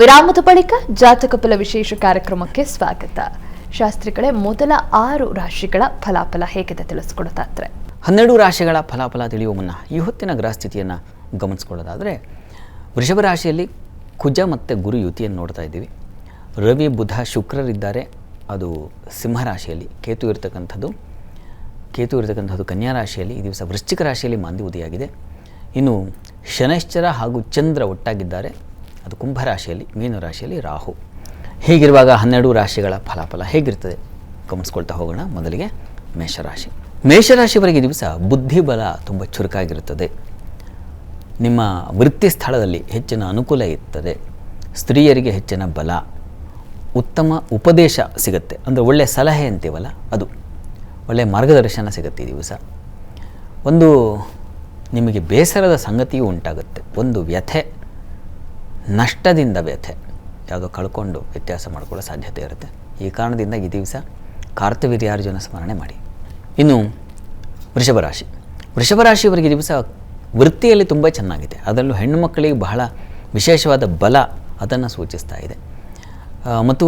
ವಿರಾಮದ ಬಳಿಕ ಜಾತಕ ಫಲ ವಿಶೇಷ ಕಾರ್ಯಕ್ರಮಕ್ಕೆ ಸ್ವಾಗತ. ಶಾಸ್ತ್ರಿಗಳೇ, ಮೊದಲ ಆರು ರಾಶಿಗಳ ಫಲಾಫಲ ಹೇಗಿದೆ ತಿಳಿಸ್ಕೊಡೋದಾದ್ರೆ? ಹನ್ನೆರಡು ರಾಶಿಗಳ ಫಲಾಫಲ ತಿಳಿಯುವ ಮುನ್ನ ಈ ಹೊತ್ತಿನ ಗ್ರಹಸ್ಥಿತಿಯನ್ನು ಗಮನಿಸ್ಕೊಳ್ಳೋದಾದರೆ, ವೃಷಭ ರಾಶಿಯಲ್ಲಿ ಕುಜ ಮತ್ತು ಗುರು ಯುತಿಯನ್ನು ನೋಡ್ತಾ ಇದ್ದೀವಿ. ರವಿ, ಬುಧ, ಶುಕ್ರರಿದ್ದಾರೆ. ಅದು ಸಿಂಹ ರಾಶಿಯಲ್ಲಿ ಕೇತು ಇರತಕ್ಕಂಥದ್ದು. ಕೇತು ಇರತಕ್ಕಂಥದ್ದು ಕನ್ಯಾ ರಾಶಿಯಲ್ಲಿ, ಈ ದಿವಸ ವೃಶ್ಚಿಕ ರಾಶಿಯಲ್ಲಿ ಮಾಂದಿ ಉದಯಾಗಿದೆ ಇನ್ನು ಶನೈಶ್ಚರ ಹಾಗೂ ಚಂದ್ರ ಒಟ್ಟಾಗಿದ್ದಾರೆ. ಅದು ಕುಂಭ ರಾಶಿಯಲ್ಲಿ, ಮೀನ ರಾಶಿಯಲ್ಲಿ ರಾಹು. ಹೀಗಿರುವಾಗ ಹನ್ನೆರಡು ರಾಶಿಗಳ ಫಲಾಫಲ ಹೇಗಿರ್ತದೆ? ಗಮನಿಸ್ಕೊಳ್ತಾ ಹೋಗೋಣ. ಮೊದಲಿಗೆ ಮೇಷರಾಶಿ. ಮೇಷರಾಶಿವರೆಗೆ ದಿವಸ ಬುದ್ಧಿಬಲ ತುಂಬ ಚುರುಕಾಗಿರುತ್ತದೆ. ನಿಮ್ಮ ವೃತ್ತಿ ಸ್ಥಳದಲ್ಲಿ ಹೆಚ್ಚಿನ ಅನುಕೂಲ ಇರ್ತದೆ. ಸ್ತ್ರೀಯರಿಗೆ ಹೆಚ್ಚಿನ ಬಲ, ಉತ್ತಮ ಉಪದೇಶ ಸಿಗುತ್ತೆ. ಅಂದರೆ ಒಳ್ಳೆಯ ಸಲಹೆ ಅಂತೀವಲ್ಲ ಅದು. ಒಳ್ಳೆಯ ಮಾರ್ಗದರ್ಶನ ಸಿಗುತ್ತೆ ಈ ದಿವಸ. ಒಂದು ನಿಮಗೆ ಬೇಸರದ ಸಂಗತಿಯೂ ಉಂಟಾಗುತ್ತೆ. ಒಂದು ವ್ಯಥೆ ನಷ್ಟದಿಂದ ವ್ಯಥೆ. ಯಾವುದೋ ಕಳ್ಕೊಂಡು ವ್ಯತ್ಯಾಸ ಮಾಡಿಕೊಳ್ಳೋ ಸಾಧ್ಯತೆ ಇರುತ್ತೆ. ಈ ಕಾರಣದಿಂದ ಈ ದಿವಸ ಕಾರ್ತವೀರ್ಯಾರ್ಜುನ ಸ್ಮರಣೆ ಮಾಡಿ. ಇನ್ನು ವೃಷಭ ರಾಶಿ. ವೃಷಭ ರಾಶಿಯವರಿಗೆ ದಿವಸ ವೃತ್ತಿಯಲ್ಲಿ ತುಂಬ ಚೆನ್ನಾಗಿದೆ. ಅದರಲ್ಲೂ ಹೆಣ್ಣು ಮಕ್ಕಳಿಗೆ ಬಹಳ ವಿಶೇಷವಾದ ಬಲ ಅದನ್ನು ಸೂಚಿಸ್ತಾ ಇದೆ. ಮತ್ತು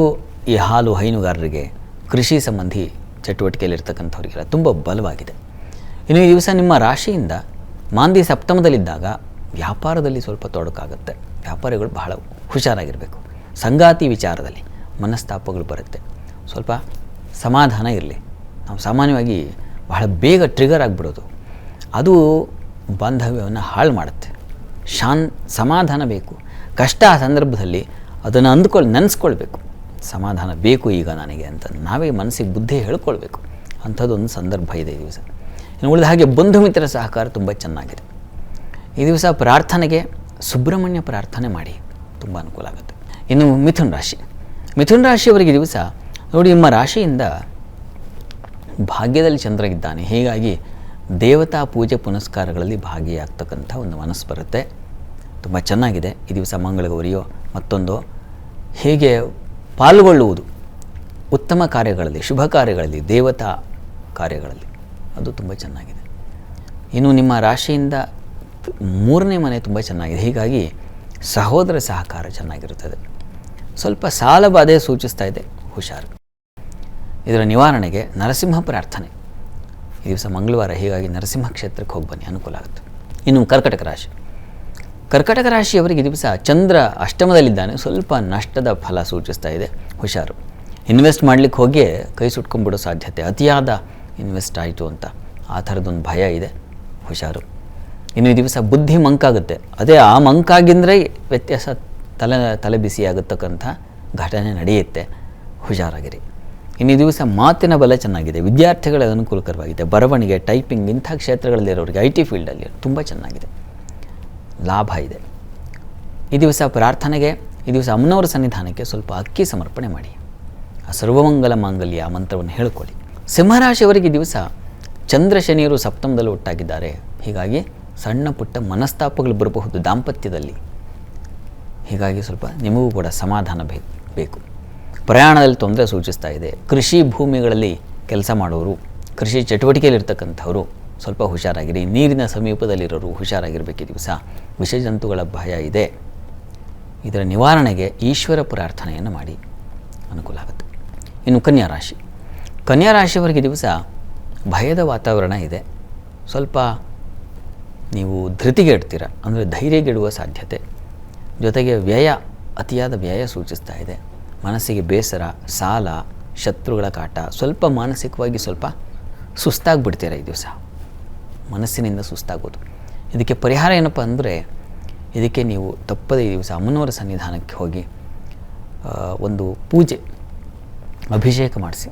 ಈ ಹಾಲು ಹೈನುಗಾರರಿಗೆ ಕೃಷಿ ಸಂಬಂಧಿ ಚಟುವಟಿಕೆಯಲ್ಲಿರ್ತಕ್ಕಂಥವ್ರಿಗೆಲ್ಲ ತುಂಬ ಬಲವಾಗಿದೆ. ಇನ್ನು ಈ ದಿವಸ ನಿಮ್ಮ ರಾಶಿಯಿಂದ ಮಾಂದಿ ಸಪ್ತಮದಲ್ಲಿದ್ದಾಗ ವ್ಯಾಪಾರದಲ್ಲಿ ಸ್ವಲ್ಪ ತೊಡಕಾಗುತ್ತೆ. ವ್ಯಾಪಾರಿಗಳು ಬಹಳ ಹುಷಾರಾಗಿರಬೇಕು. ಸಂಗಾತಿ ವಿಚಾರದಲ್ಲಿ ಮನಸ್ತಾಪಗಳು ಬರುತ್ತೆ. ಸ್ವಲ್ಪ ಸಮಾಧಾನ ಇರಲಿ. ನಾವು ಸಾಮಾನ್ಯವಾಗಿ ಬಹಳ ಬೇಗ ಟ್ರಿಗರ್ ಆಗಿಬಿಡೋದು. ಅದು ಬಾಂಧವ್ಯವನ್ನು ಹಾಳು ಮಾಡುತ್ತೆ. ಶಾನ್, ಸಮಾಧಾನ ಬೇಕು. ಕಷ್ಟ ಆ ಸಂದರ್ಭದಲ್ಲಿ ಅದನ್ನು ಅಂದ್ಕೊಳ್ಳಿ ನೆನೆಸ್ಕೊಳ್ಬೇಕು. ಸಮಾಧಾನ ಬೇಕು ಈಗ ನನಗೆ ಅಂತ ನಾವೇ ಮನಸ್ಸಿಗೆ ಬುದ್ಧಿ ಹೇಳ್ಕೊಳ್ಬೇಕು. ಅಂಥದ್ದೊಂದು ಸಂದರ್ಭ ಇದೆ ಈ ದಿವಸ. ಇನ್ನು ಉಳಿದ ಹಾಗೆ ಬಂಧು ಮಿತ್ರ ಸಹಕಾರ ತುಂಬ ಚೆನ್ನಾಗಿದೆ. ಈ ದಿವಸ ಪ್ರಾರ್ಥನೆಗೆ ಸುಬ್ರಹ್ಮಣ್ಯ ಪ್ರಾರ್ಥನೆ ಮಾಡಿ ತುಂಬ ಅನುಕೂಲ ಆಗುತ್ತೆ. ಇನ್ನು ಮಿಥುನ್ ರಾಶಿ. ಮಿಥುನ್ ರಾಶಿಯವರಿಗೆ ದಿವಸ ನೋಡಿ, ನಿಮ್ಮ ರಾಶಿಯಿಂದ ಭಾಗ್ಯದಲ್ಲಿ ಚಂದ್ರ ಇದ್ದಾನೆ. ಹೀಗಾಗಿ ದೇವತಾ ಪೂಜೆ ಪುನಸ್ಕಾರಗಳಲ್ಲಿ ಭಾಗಿಯಾಗ್ತಕ್ಕಂಥ ಒಂದು ಮನಸ್ಸು ಬರುತ್ತೆ. ತುಂಬ ಚೆನ್ನಾಗಿದೆ. ಈ ದಿವಸ ಮಂಗಳಗೌರಿಯೋ ಮತ್ತೊಂದು ಹೇಗೆ ಪಾಲ್ಗೊಳ್ಳುವುದು? ಉತ್ತಮ ಕಾರ್ಯಗಳಲ್ಲಿ, ಶುಭ ಕಾರ್ಯಗಳಲ್ಲಿ, ದೇವತಾ ಕಾರ್ಯಗಳಲ್ಲಿ. ಅದು ತುಂಬ ಚೆನ್ನಾಗಿದೆ. ಇನ್ನು ನಿಮ್ಮ ರಾಶಿಯಿಂದ ಮೂರನೇ ಮನೆ ತುಂಬ ಚೆನ್ನಾಗಿದೆ. ಹೀಗಾಗಿ ಸಹೋದರ ಸಹಕಾರ ಚೆನ್ನಾಗಿರುತ್ತದೆ. ಸ್ವಲ್ಪ ಸಾಲ ಬಾಧೆ ಸೂಚಿಸ್ತಾ ಇದೆ. ಹುಷಾರು. ಇದರ ನಿವಾರಣೆಗೆ ನರಸಿಂಹ ಪ್ರಾರ್ಥನೆ. ಈ ದಿವಸ ಮಂಗಳವಾರ, ಹೀಗಾಗಿ ನರಸಿಂಹ ಕ್ಷೇತ್ರಕ್ಕೆ ಹೋಗಿ ಬನ್ನಿ. ಅನುಕೂಲ ಆಗುತ್ತೆ. ಇನ್ನು ಕರ್ಕಟಕ ರಾಶಿ. ಕರ್ಕಟಕ ರಾಶಿಯವರಿಗೆ ದಿವಸ ಚಂದ್ರ ಅಷ್ಟಮದಲ್ಲಿದ್ದಾನೆ. ಸ್ವಲ್ಪ ನಷ್ಟದ ಫಲ ಸೂಚಿಸ್ತಾ ಇದೆ. ಹುಷಾರು. ಇನ್ವೆಸ್ಟ್ ಮಾಡಲಿಕ್ಕೆ ಹೋಗಿ ಕೈ ಸುಟ್ಕೊಂಡ್ಬಿಡೋ ಸಾಧ್ಯತೆ. ಅತಿಯಾದ ಇನ್ವೆಸ್ಟ್ ಆಯಿತು ಅಂತ. ಆ ಥರದೊಂದು ಭಯ ಇದೆ. ಹುಷಾರು. ಇನ್ನು ದಿವಸ ಬುದ್ಧಿ ಮಂಕಾಗುತ್ತೆ. ಅದೇ ಆ ಮಂಕಾಗಿಂದರೆ ವ್ಯತ್ಯಾಸ ತಲೆ ತಲೆ ಬಿಸಿಯಾಗತಕ್ಕಂಥ ಘಟನೆ ನಡೆಯುತ್ತೆ. ಹುಷಾರಾಗಿರಿ. ಇನ್ನು ದಿವಸ ಮಾತಿನ ಬಲ ಚೆನ್ನಾಗಿದೆ. ವಿದ್ಯಾರ್ಥಿಗಳ ಅನುಕೂಲಕರವಾಗಿದೆ. ಬರವಣಿಗೆ ಟೈಪಿಂಗ್ ಇಂಥ ಕ್ಷೇತ್ರಗಳಲ್ಲಿರೋರಿಗೆ ಐ ಟಿ ಫೀಲ್ಡಲ್ಲಿ ತುಂಬ ಚೆನ್ನಾಗಿದೆ. ಲಾಭ ಇದೆ. ಈ ದಿವಸ ಪ್ರಾರ್ಥನೆಗೆ, ಈ ದಿವಸ ಅಮ್ಮನವರ ಸನ್ನಿಧಾನಕ್ಕೆ ಸ್ವಲ್ಪ ಅಕ್ಕಿ ಸಮರ್ಪಣೆ ಮಾಡಿ. ಆ ಸರ್ವಮಂಗಲ ಮಾಂಗಲ್ಯ ಆ ಮಂತ್ರವನ್ನು ಹೇಳಿಕೊಳ್ಳಿ. ಸಿಂಹರಾಶಿಯವರಿಗೆ ದಿವಸ ಚಂದ್ರ ಶನಿಯರು ಸಪ್ತಮದಲ್ಲಿ ಒಟ್ಟಾಗಿದ್ದಾರೆ. ಹೀಗಾಗಿ ಸಣ್ಣ ಪುಟ್ಟ ಮನಸ್ತಾಪಗಳು ಬರಬಹುದು ದಾಂಪತ್ಯದಲ್ಲಿ. ಹೀಗಾಗಿ ಸ್ವಲ್ಪ ನಿಮಗೂ ಕೂಡ ಸಮಾಧಾನ ಬೇಕು ಬೇಕು. ಪ್ರಯಾಣದಲ್ಲಿ ತೊಂದರೆ ಸೂಚಿಸ್ತಾ ಇದೆ. ಕೃಷಿ ಭೂಮಿಗಳಲ್ಲಿ ಕೆಲಸ ಮಾಡೋರು, ಕೃಷಿ ಚಟುವಟಿಕೆಯಲ್ಲಿರ್ತಕ್ಕಂಥವರು ಸ್ವಲ್ಪ ಹುಷಾರಾಗಿರಿ. ನೀರಿನ ಸಮೀಪದಲ್ಲಿರೋರು ಹುಷಾರಾಗಿರಬೇಕು ಈ ದಿವಸ. ವಿಷಜಂತುಗಳ ಭಯ ಇದೆ. ಇದರ ನಿವಾರಣೆಗೆ ಈಶ್ವರ ಪ್ರಾರ್ಥನೆಯನ್ನು ಮಾಡಿ. ಅನುಕೂಲ ಆಗುತ್ತೆ. ಇನ್ನು ಕನ್ಯಾ ರಾಶಿ. ಕನ್ಯಾ ರಾಶಿಯವರಿಗೆ ದಿವಸ ಭಯದ ವಾತಾವರಣ ಇದೆ. ಸ್ವಲ್ಪ ನೀವು ಧೃತಿಗೆಡ್ತೀರ ಅಂದರೆ ಧೈರ್ಯಗೆಡುವ ಸಾಧ್ಯತೆ. ಜೊತೆಗೆ ವ್ಯಯ, ಅತಿಯಾದ ವ್ಯಯ ಸೂಚಿಸ್ತಾ ಇದೆ. ಮನಸ್ಸಿಗೆ ಬೇಸರ, ಸಾಲ, ಶತ್ರುಗಳ ಕಾಟ, ಸ್ವಲ್ಪ ಮಾನಸಿಕವಾಗಿ ಸ್ವಲ್ಪ ಸುಸ್ತಾಗಿಬಿಡ್ತೀರ ಈ ದಿವಸ? ಮನಸ್ಸಿನಿಂದ ಸುಸ್ತಾಗೋದು. ಇದಕ್ಕೆ ಪರಿಹಾರ ಏನಪ್ಪ ಅಂದರೆ, ಇದಕ್ಕೆ ನೀವು ತಪ್ಪದೇ ಈ ದಿವಸ ಅಮ್ಮನವರ ಸನ್ನಿಧಾನಕ್ಕೆ ಹೋಗಿ ಒಂದು ಪೂಜೆ, ಅಭಿಷೇಕ ಮಾಡಿಸಿ.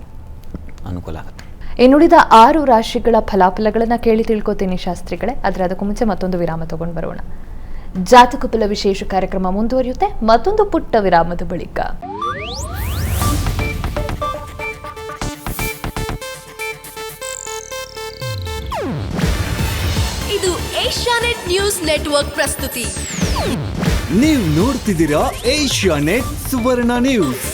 ಅನುಕೂಲ ಆಗುತ್ತೆ. ಇನ್ನುಳಿದ ಆರು ರಾಶಿಗಳ ಫಲಾಫಲಗಳನ್ನು ಕೇಳಿ ತಿಳ್ಕೊತೀನಿ ಶಾಸ್ತ್ರಿಗಳೇ. ಆದರೆ ಅದಕ್ಕೂ ಮುಂಚೆ ಮತ್ತೊಂದು ವಿರಾಮ ತಗೊಂಡು ಬರೋಣ. ಜಾತಕ ಫಲ ವಿಶೇಷ ಕಾರ್ಯಕ್ರಮ ಮುಂದುವರಿಯುತ್ತೆ. ಮತ್ತೊಂದು ಪುಟ್ಟ ವಿರಾಮದ ಬಳಿಕ. ಇದು ಏಷ್ಯಾನೆಟ್ ನ್ಯೂಸ್ ನೆಟ್ವರ್ಕ್ ಪ್ರಸ್ತುತಿ. ನೀವು ನೋಡ್ತಿದ್ದೀರಾ ಏಷ್ಯಾ ನೆಟ್ ಸುವರ್ಣ ನ್ಯೂಸ್.